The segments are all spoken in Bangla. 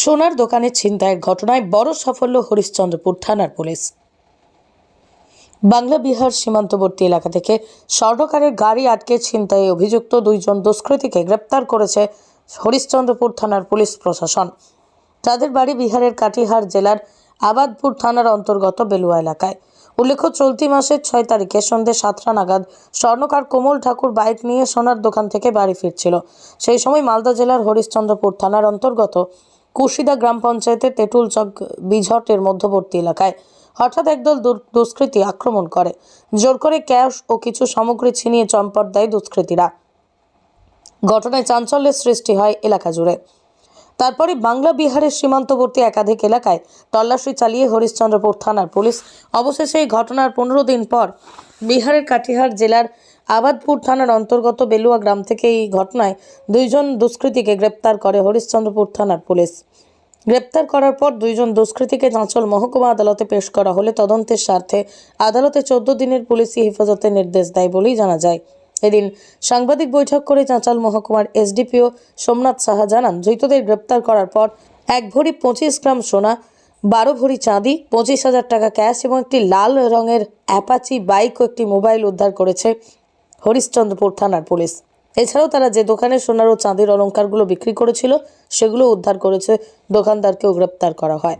সোনার দোকানে ছিনতাইয়ের ঘটনায় বড় সাফল্য হরিশ্চন্দ্রপুর থানার পুলিশ। বাংলা বিহার সীমান্তবর্তী এলাকা থেকে স্বর্ণকারের গাড়ি আটকে ছিনতাইয়ে অভিযুক্ত দুইজন দুষ্কৃতীকে গ্রেপ্তার করেছে হরিশ্চন্দ্রপুর থানার পুলিশ প্রশাসন। তাদের বাড়ি বিহারের কাটিহার জেলার আবাদপুর থানার অন্তর্গত বেলুয়া এলাকায়। উল্লেখ্য, চলতি মাসের ছয় তারিখে সন্ধ্যে সাতটা নাগাদ স্বর্ণকার কোমল ঠাকুর বাইক নিয়ে সোনার দোকান থেকে বাড়ি ফিরছিল। সেই সময় মালদা জেলার হরিশ্চন্দ্রপুর থানার অন্তর্গত কুশিদা গ্রাম পঞ্চায়েতের তেঁতুল চক বিঝটের মধ্যবর্তী এলাকায় হঠাৎ একদল দুষ্কৃতী আক্রমণ করে। জোর করে ক্যাশ ও কিছু সামগ্রী ছিনিয়ে চম্পট দেয় দুষ্কৃতীরা। ঘটনায় চাঞ্চল্যের সৃষ্টি হয় এলাকা জুড়ে। তারপরে বাংলা বিহারের সীমান্তবর্তী একাধিক এলাকায় তল্লাশি চালিয়ে হরিশ্চন্দ্রপুর থানার পুলিশ। অবশেষে এই ঘটনার পনেরো দিন পর বিহারের কাটিহার জেলার আবাদপুর থানার অন্তর্গত বেলুয়া গ্রাম থেকে এই ঘটনায় দুইজন দুষ্কৃতীকে গ্রেপ্তার করে হরিশ্চন্দ্রপুর থানার পুলিশ। গ্রেপ্তার করার পর দুইজন দুষ্কৃতীকে চাঁচল মহকুমা আদালতে পেশ করা হলে তদন্তের স্বার্থে আদালতে চোদ্দ দিনের পুলিশি হেফাজতের নির্দেশ দেয় বলেই জানা যায়। এদিন সাংবাদিক বৈঠক করে চাঁচাল মহকুমার এসডিপিও সোমনাথ সাহা জানান, ধৃতদের গ্রেপ্তার করার পর এক ভরি পঁচিশ গ্রাম সোনা, বারো ভরি চাঁদি, পঁচিশ হাজার টাকা ক্যাশ এবং একটি লাল রঙের অ্যাপাচি বাইক ও একটি মোবাইল উদ্ধার করেছে হরিশ্চন্দ্রপুর থানার পুলিশ। এছাড়াও তারা যে দোকানে সোনার ও চাঁদির অলংকারগুলো বিক্রি করেছিল, সেগুলো উদ্ধার করেছে দোকানদারকেও গ্রেপ্তার করা হয়।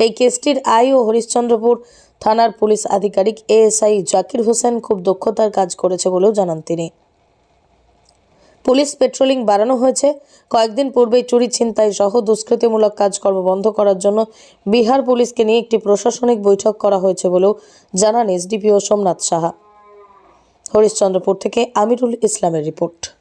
এই কেসটির আই ও হরিশ্চন্দ্রপুর থানার পুলিশ আধিকারিক এএসআই জাকির হোসেন খুব দক্ষতার কাজ করেছে বলেও জানান তিনি। পুলিশ পেট্রোলিং বাড়ানো হয়েছে। কয়েকদিন পূর্বেই চুরি, ছিনতাই সহ দুষ্কৃতিমূলক কাজকর্ম বন্ধ করার জন্য বিহার পুলিশকে নিয়ে একটি প্রশাসনিক বৈঠক করা হয়েছে বলেও জানান এসডিপিও সোমনাথ সাহা। হরিশ্চন্দ্রপুর থেকে আমিরুল ইসলামের রিপোর্ট।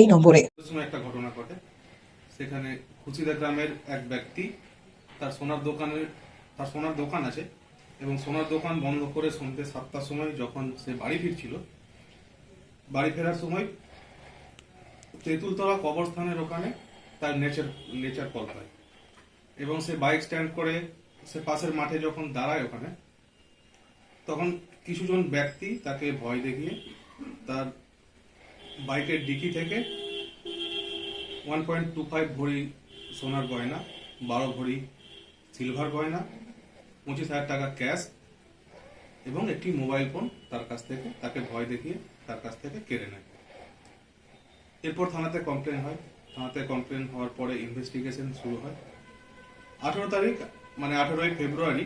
এই নম্বরে। একটা ঘটনা ঘটে। সেখানে খুচিদা গ্রামের এক ব্যক্তি, তার সোনার তার সোনার দোকান আছে এবং সোনার দোকান বন্ধ করে সাতটার সময় যখন সে বাড়ি ফিরছিল, বাড়ি ফেরার সময় তেঁতুলতলা কবরস্থানের ওখানে তার নেচার নেচার কল হয় এবং সে বাইক স্ট্যান্ড করে সে পাশের মাঠে যখন দাঁড়ায় ওখানে, তখন কিছুজন ব্যক্তি তাকে ভয় দেখিয়ে তার বাইকের ডিকি থেকে ওয়ান পয়েন্ট টু ফাইভ ভরি সোনার গয়না, বারো ভরি সিলভার গয়না, পঁচিশ হাজার টাকা ক্যাশ এবং একটি মোবাইল ফোন তার কাছ থেকে, তাকে ভয় দেখিয়ে তার কাছ থেকে কেড়ে নেয়। এরপর থানাতে কমপ্লেন হয়। থানাতে কমপ্লেন হওয়ার পরে ইনভেস্টিগেশন শুরু হয়। আঠেরো তারিখ মানে আঠেরোই ফেব্রুয়ারি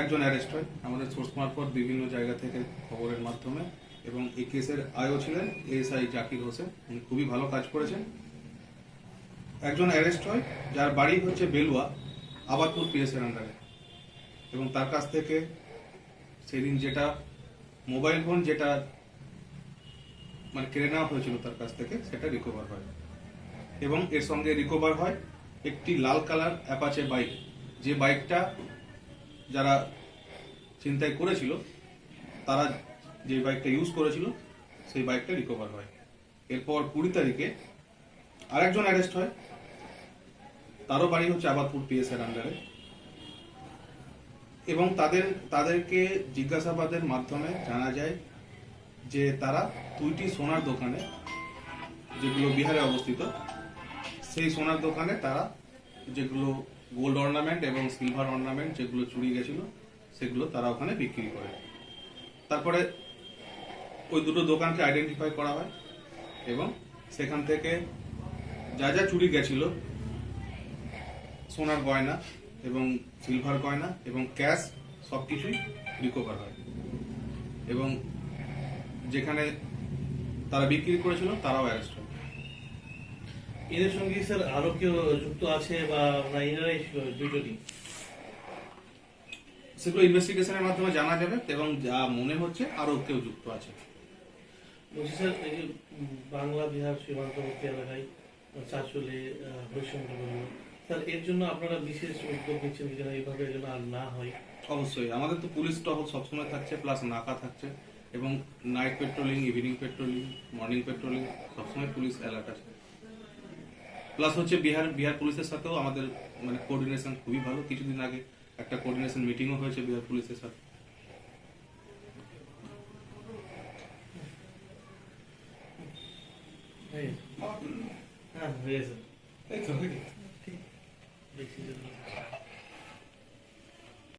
একজন অ্যারেস্ট হয়। আমাদের সোর্স মারফত বিভিন্ন জায়গা থেকে খবরের মাধ্যমে এবং এই কেসের আয়ও ছিলেন এএসআই জাকির হোসেন। উনি খুবই ভালো কাজ করেছেন। একজন অ্যারেস্ট হয়, যার বাড়ি হচ্ছে বেলুয়া, আবাদপুর পিএসের আন্ডারে এবং তার কাছ থেকে সেদিন যেটা মোবাইল ফোন যেটা মানে কেড়ে নেওয়া হয়েছিল তার কাছ থেকে, সেটা রিকভার হয়। এবং এর সঙ্গে রিকভার হয় একটি লাল কালার অ্যাপাচে বাইক যে বাইকটা যারা চিন্তায় করেছিল, তারা যে বাইকটা ইউজ করেছিল, সেই বাইকটা রিকভার হয়। এরপর কুড়ি তারিখে আরেকজন অ্যারেস্ট হয়। তারও বাড়ি হচ্ছে আবাদপুর পিএস এর আন্ডারে এবং তাদের, তাদেরকে জিজ্ঞাসাবাদের মাধ্যমে জানা যায় যে তারা দুইটি সোনার দোকানে, যেগুলো বিহারে অবস্থিত, সেই সোনার দোকানে তারা যেগুলো গোল্ড অর্নামেন্ট এবং সিলভার অর্নামেন্ট যেগুলো চুরি গেছিল, সেগুলো তারা ওখানে বিক্রি করে। তারপরে ওই দুটো দোকানকে আইডেন্টিফাই করা হয় এবং সেখান থেকে যা যা চুরি গেছিল, সোনার গয়না এবং সিলভার গয়না এবং ক্যাশ সব কিছুই রিকভার হয়। এবং যেখানে তারা বিক্রি করেছিল, তারাও অ্যারেস্ট হয়। এদের সঙ্গে স্যার আরও কেউ যুক্ত আছে বা না এনারাই দুজনই সেগুলো ইনভেস্টিগেশনের মাধ্যমে জানা যাবে এবং যা মনে হচ্ছে আরও কেউ যুক্ত আছে। বলছি স্যার এই যে বাংলা বিহার সীমান্তবর্তী এলাকায় চাচলে হরিশঙ্কর স্যার এর জন্য আপনারা বিশেষ উদ্যোগ নিচ্ছেন যেন এইভাবে যেন আর না হয়? অবশ্যই। আমাদের তো পুলিশ টহল সবসময় থাকছে প্লাস নাকা থাকছে এবং night patrolling evening patrolling morning patrolling সবসময় পুলিশ অ্যালার্ট আছে। প্লাস হচ্ছে বিহার বিহার পুলিশের সাথেও আমাদের মানে কোঅর্ডিনেশন খুবই ভালো। কিছুদিন আগে একটা কোঅর্ডিনেশন মিটিংও হয়েছে বিহার পুলিশের সাথে। হ্যাঁ হয়েছে